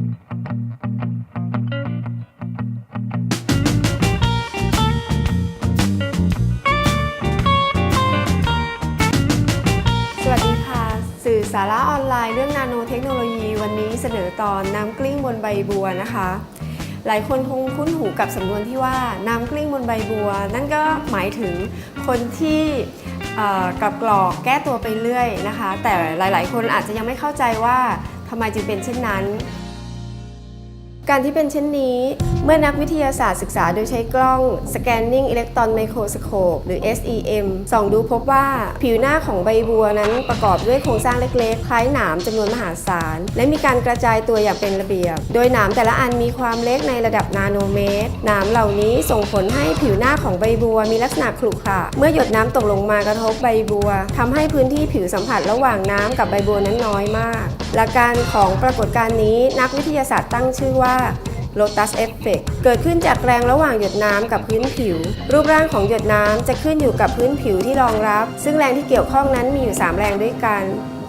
สวัสดีค่ะ สื่อสาระออนไลน์เรื่องนาโนเทคโนโลยี วันนี้เสนอตอนน้ำกลิ้งบนใบบัวนะคะ หลายคนคงคุ้นหูกับสำนวนที่ว่าน้ำกลิ้งบนใบบัว นั่นก็หมายถึงคนที่กับกรอกแก้ตัวไปเรื่อยนะคะ แต่หลาย ๆ คนอาจจะยังไม่เข้าใจว่าทำไมจึงเป็นเช่นนั้น การที่เป็นเช่นนี้ เมื่อนักวิทยาศาสตร์ศึกษาโดยใช้กล้อง Scanning Electron Microscope หรือ SEM ส่องดูพบว่าผิวหน้าของใบบัวนั้นประกอบด้วยโครงสร้างเล็กๆ คล้ายหนามจำนวนมหาศาล และมีการกระจายตัวอย่างเป็นระเบียบ โดยหนามแต่ละอันมีความเล็กในระดับนาโนเมตร หนามเหล่านี้ส่งผลให้ผิวหน้าของใบบัวมีลักษณะขรุขระเมื่อหยดน้ำตกลงมากระทบใบบัวทำให้พื้นที่ผิวสัมผัสระหว่างน้ำกับใบบัวนั้นน้อยมาก หลักการของปรากฏการณ์นี้นักวิทยาศาสตร์ตั้งชื่อว่า Lotus Effect เกิดขึ้นจากแรงระหว่างหยดน้ำกับพื้นผิว รูปร่างของหยดน้ำจะขึ้นอยู่กับพื้นผิวที่รองรับ ซึ่งแรงที่เกี่ยวข้องนั้นมีอยู่ 3 แรงด้วยกัน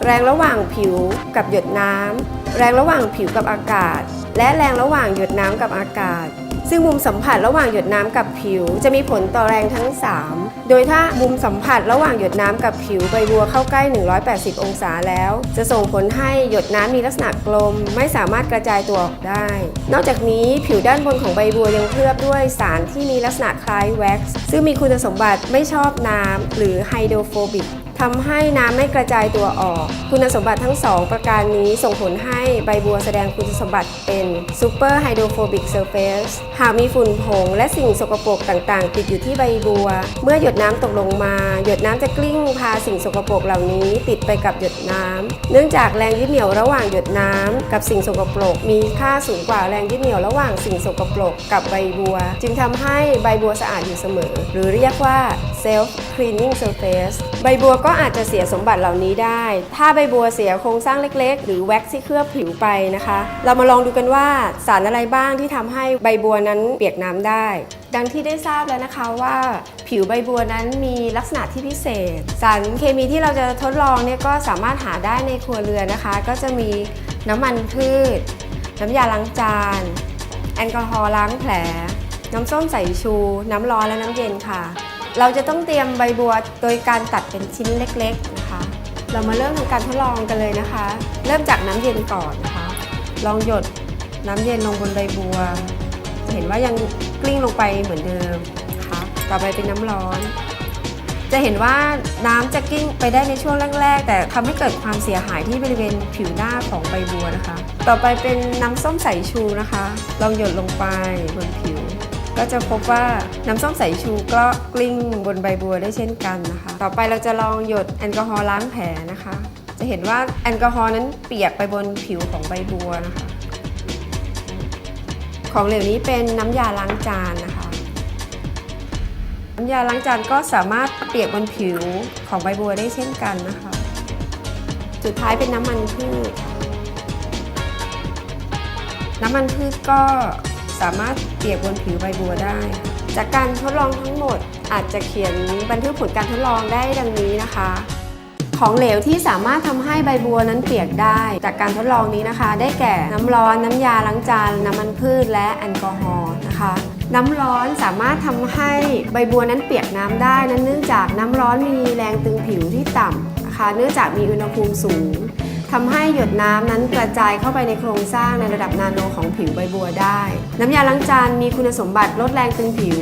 แรงระหว่างผิวกับหยดน้ำแรงระหว่างผิวกับอากาศ และแรงระหว่างหยดน้ำกับอากาศ ซึ่งมุมสัมผัสระหว่างหยดน้ำกับผิว จะมีผลต่อแรงทั้ง 3 โดยถ้ามุมสัมผัสระหว่างหยดน้ำกับผิวใบบัวเข้าใกล้ 180 องศาแล้ว จะส่งผลให้หยดน้ำมีลักษณะกลม ไม่สามารถกระจายตัวออกได้ นอกจากนี้ผิวด้านบนของใบบัวยังเคลือบด้วยสารที่มีลักษณะคล้ายแว็กซ์ซึ่งมีคุณสมบัติไม่ชอบน้ำหรือไฮโดรโฟบิก ทำให้น้ำไม่กระจายตัวออก คุณสมบัติทั้ง 2 ประการนี้ส่งผลให้ใบบัวแสดงคุณสมบัติเป็น Super Hydrophobic Surface หากมีฝุ่นผงและสิ่งสกปรกต่างๆ ติดอยู่ที่ใบบัว เมื่อหยดน้ำตกลงมา หยดน้ำจะกลิ้งพาสิ่งสกปรกเหล่านี้ติดไปกับหยดน้ำเนื่องจากแรงยึดเหนี่ยวระหว่างหยดน้ำกับสิ่งสกปรก มีค่าสูงกว่าแรงยึดเหนี่ยวระหว่างสิ่งสกปรกกับใบบัว จึงทำให้ใบบัวสะอาดอยู่เสมอ หรือเรียกว่า self cleaning surface ใบบัวก็็อาจจะเสียสมบัติเหล่านี้ได้ ถ้าใบบัวเสียโครงสร้างเล็ก ๆ หรือแว็กซ์ที่เคลือบผิวไปนะคะ เรามาลองดูกันว่าสารอะไรบ้างที่ทำให้ใบบัวนั้นเปียกน้ำได้ ดังที่ได้ทราบแล้วนะคะว่าผิวใบบัวนั้นมีลักษณะที่พิเศษ สารเคมีที่เราจะทดลองเนี่ยก็สามารถหาได้ในครัวเรือนนะคะ ก็จะมีน้ำมันพืช น้ำยาล้างจาน แอลกอฮอล์ล้างแผล น้ำส้มสายชู น้ำร้อนและน้ำเย็นค่ะ เราจะต้องเตรียมใบบัวโดยการตัดเป็นชิ้นเล็กๆนะคะ เรามาเริ่มทำการทดลองกันเลยนะคะ เริ่มจากน้ำเย็นก่อนนะคะ ลองหยดน้ำเย็นลงบนใบบัวจะเห็นว่ายังกลิ้งลงไปเหมือนเดิมนะคะต่อไปเป็นน้ำร้อน จะเห็นว่าน้ำจะกลิ้งไปได้ในช่วงแรกๆ แต่ทำให้เกิดความเสียหายที่บริเวณผิวหน้าของใบบัวนะคะ ต่อไปเป็นน้ำส้มสายชูนะคะ ลองหยดลงไปบนผิว ก็จะพบว่าน้ำส้มสายชูก็กลิ้งบนใบบัวได้เช่นกันนะคะ ต่อไปเราจะลองหยดแอลกอฮอล์ล้างแผลนะคะ จะเห็นว่าแอลกอฮอล์นั้นเปียกไปบนผิวของใบบัวนะคะ ของเหลวนี้เป็นน้ำยาล้างจานนะคะ น้ำยาล้างจานก็สามารถเปียกบนผิวของใบบัวได้เช่นกันนะคะ สุดท้ายเป็นน้ำมันพืชน้ำมันพืชก็ สามารถเปียกบนผิวใบบัวได้ จากการทดลองทั้งหมดอาจจะเขียนบันทึกผลการทดลองได้ดังนี้นะคะ ของเหลวที่สามารถทำให้ใบบัวนั้นเปียกได้ จากการทดลองนี้นะคะ ได้แก่น้ำร้อนน้ำยาล้างจานน้ำมันพืชและแอลกอฮอล์นะคะน้ำร้อนสามารถทำให้ใบบัวนั้นเปียกน้ำได้นั้นเนื่องจากน้ำร้อนมีแรงตึงผิวที่ต่ำนะคะ เนื่องจากมีอุณหภูมิสูง ทำให้หยดน้ำนั้นกระจายเข้าไปในโครงสร้างในระดับนาโนของผิวใบบัวได้ น้ำยาล้างจานมีคุณสมบัติลดแรงตึงผิว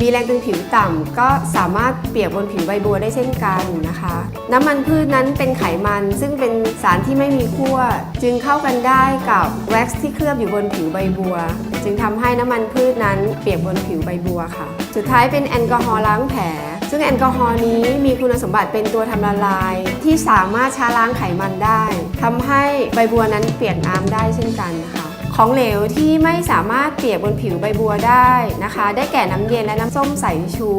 มีแรงตึงผิวต่ำก็สามารถเปียกบนผิวใบบัวได้เช่นกันนะคะ น้ำมันพืชนั้นเป็นไขมันซึ่งเป็นสารที่ไม่มีขั้วจึงเข้ากันได้กับแว็กซ์ที่เคลือบอยู่บนผิวใบบัว จึงทำให้น้ำมันพืชนั้นเปียกบนผิวใบบัวค่ะ สุดท้ายเป็นแอลกอฮอล์ล้างแผล ซึ่งแอลกอฮอล์นี้มีคุณสมบัติเป็นตัวทำละลาย ที่สามารถช้าล้างไขมันได้ทำให้ใบบัวนั้นเปียกน้ำได้เช่นกันนะคะของเหลวที่ไม่สามารถเปียกบนผิวใบบัวได้นะคะ ได้แก่น้ำเย็นและน้ำส้มสายชู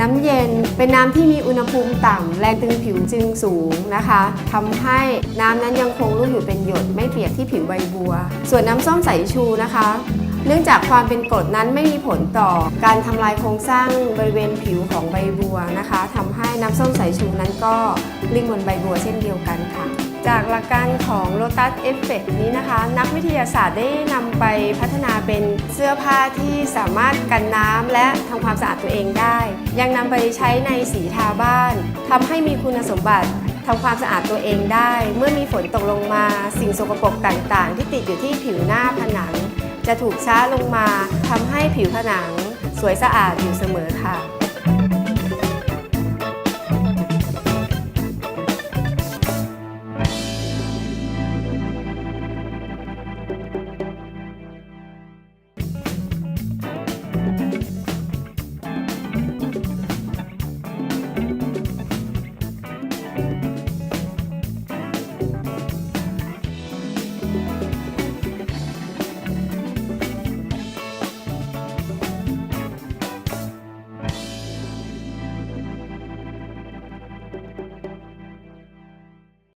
น้ำเย็นเป็นน้ำที่มีอุณหภูมิต่ำ แรงตึงผิวจึงสูงนะคะทำให้น้ำนั้นยังคงลูกอยู่เป็นหยดไม่เปียกที่ผิวใบบัว ส่วนน้ำส้มสายชูนะคะ เนื่องจากความเป็นกรดนั้นไม่มีผลต่อการทำลายโครงสร้างบริเวณผิวของใบบัวนะคะทำให้น้ำส้มสายชูนั้นก็ลิ้งบนใบบัวเช่นเดียวกันค่ะ จากหลักการของ Lotus Effect นี้นะคะ นักวิทยาศาสตร์ได้นำไปพัฒนาเป็นเสื้อผ้าที่สามารถกันน้ำและทำความสะอาดตัวเองได้ ยังนำไปใช้ในสีทาบ้านทำให้มีคุณสมบัติทำความสะอาดตัวเองได้ เมื่อมีฝนตกลงมา สิ่งสกปรกต่างๆ ที่ติดอยู่ที่ผิวหน้าผนัง จะถูกช้าลงมาทำให้ผิวผนังสวยสะอาดอยู่เสมอค่ะ